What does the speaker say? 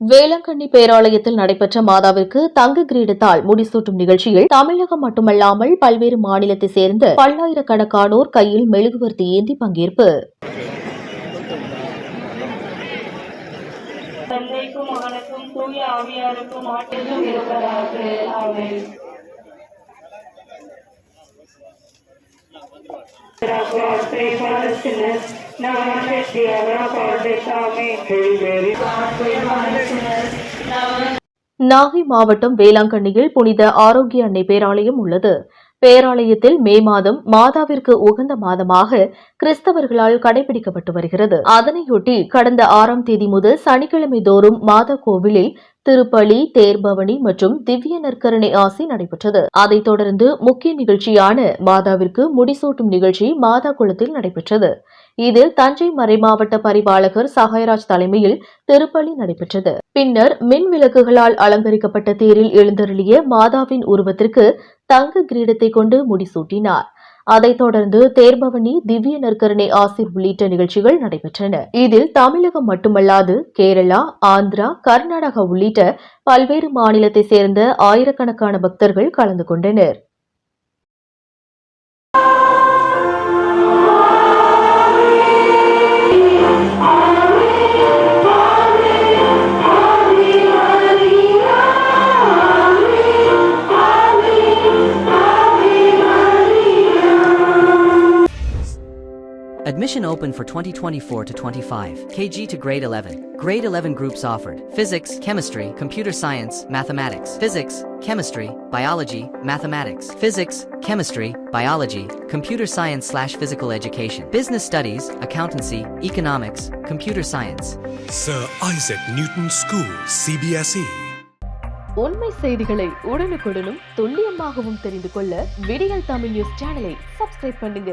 வேளாங்கண்ணி பேராலயத்தில் நடைபெற்ற மாதாவிற்கு தங்க கிரீடத்தால் முடிசூட்டும் நிகழ்ச்சியில் தமிழகம் மட்டுமல்லாமல் பல்வேறு மாநிலத்தைச் சேர்ந்த பல்லாயிரக்கணக்கானோர் கையில் மெழுகுவர்த்தி ஏந்தி பங்கேற்பு. தந்தைக்கும் மகனுக்கும் தூய ஆவியாருக்கும் ஆற்றலும் இருப்பதாக. நாகை மாவட்டம் வேளாங்கண்ணியில் புனித ஆரோக்கிய அன்னை பேராலயம் உள்ளது. பேராலயத்தில் மே மாதம் மாதாவிற்கு உகந்த மாதமாக கிறிஸ்தவர்களால் கடைபிடிக்கப்பட்டு வருகிறது. அதனையொட்டி கடந்த ஆறாம் தேதி முதல் சனிக்கிழமை தோறும் மாதா கோவிலில் திருப்பலி தேர்பவனி மற்றும் திவ்ய நற்கரணை ஆசி நடைபெற்றது. அதைத் தொடர்ந்து முக்கிய நிகழ்ச்சியான மாதாவிற்கு முடிசூட்டும் நிகழ்ச்சி மாதா குளத்தில் நடைபெற்றது. இதில் தஞ்சை மறைமாவட்ட பரிபாலகர் சகாயராஜ் தலைமையில் திருப்பலி நடைபெற்றது. பின்னர் மின் விளக்குகளால் அலங்கரிக்கப்பட்ட தேரில் எழுந்தருளிய மாதாவின் உருவத்திற்கு தங்க கிரீடத்தை கொண்டு முடிசூட்டினார். அதைத் தொடர்ந்து தேர்பவனி திவ்ய நற்கரணை ஆசிர் உள்ளிட்ட நிகழ்ச்சிகள் நடைபெற்றன. இதில் தமிழகம் மட்டுமல்லாது கேரளா ஆந்திரா கர்நாடகா உள்ளிட்ட பல்வேறு மாநிலத்தைச் சேர்ந்த ஆயிரக்கணக்கான பக்தர்கள் கலந்து கொண்டனர். Admission open for 2024 to 25. KG to grade 11. Grade 11 groups offered. Physics, chemistry, computer science, mathematics. Physics, chemistry, biology, mathematics. Physics, chemistry, biology, computer science slash physical education. Business studies, accountancy, economics, computer science. Sir Isaac Newton School, CBSE. உண்மை செய்திகளை உடனுக்குடனும் துல்லியமாகவும் தெரிந்து கொள்ள விடியல் Tamil news சேனலை subscribe பண்ணுங்க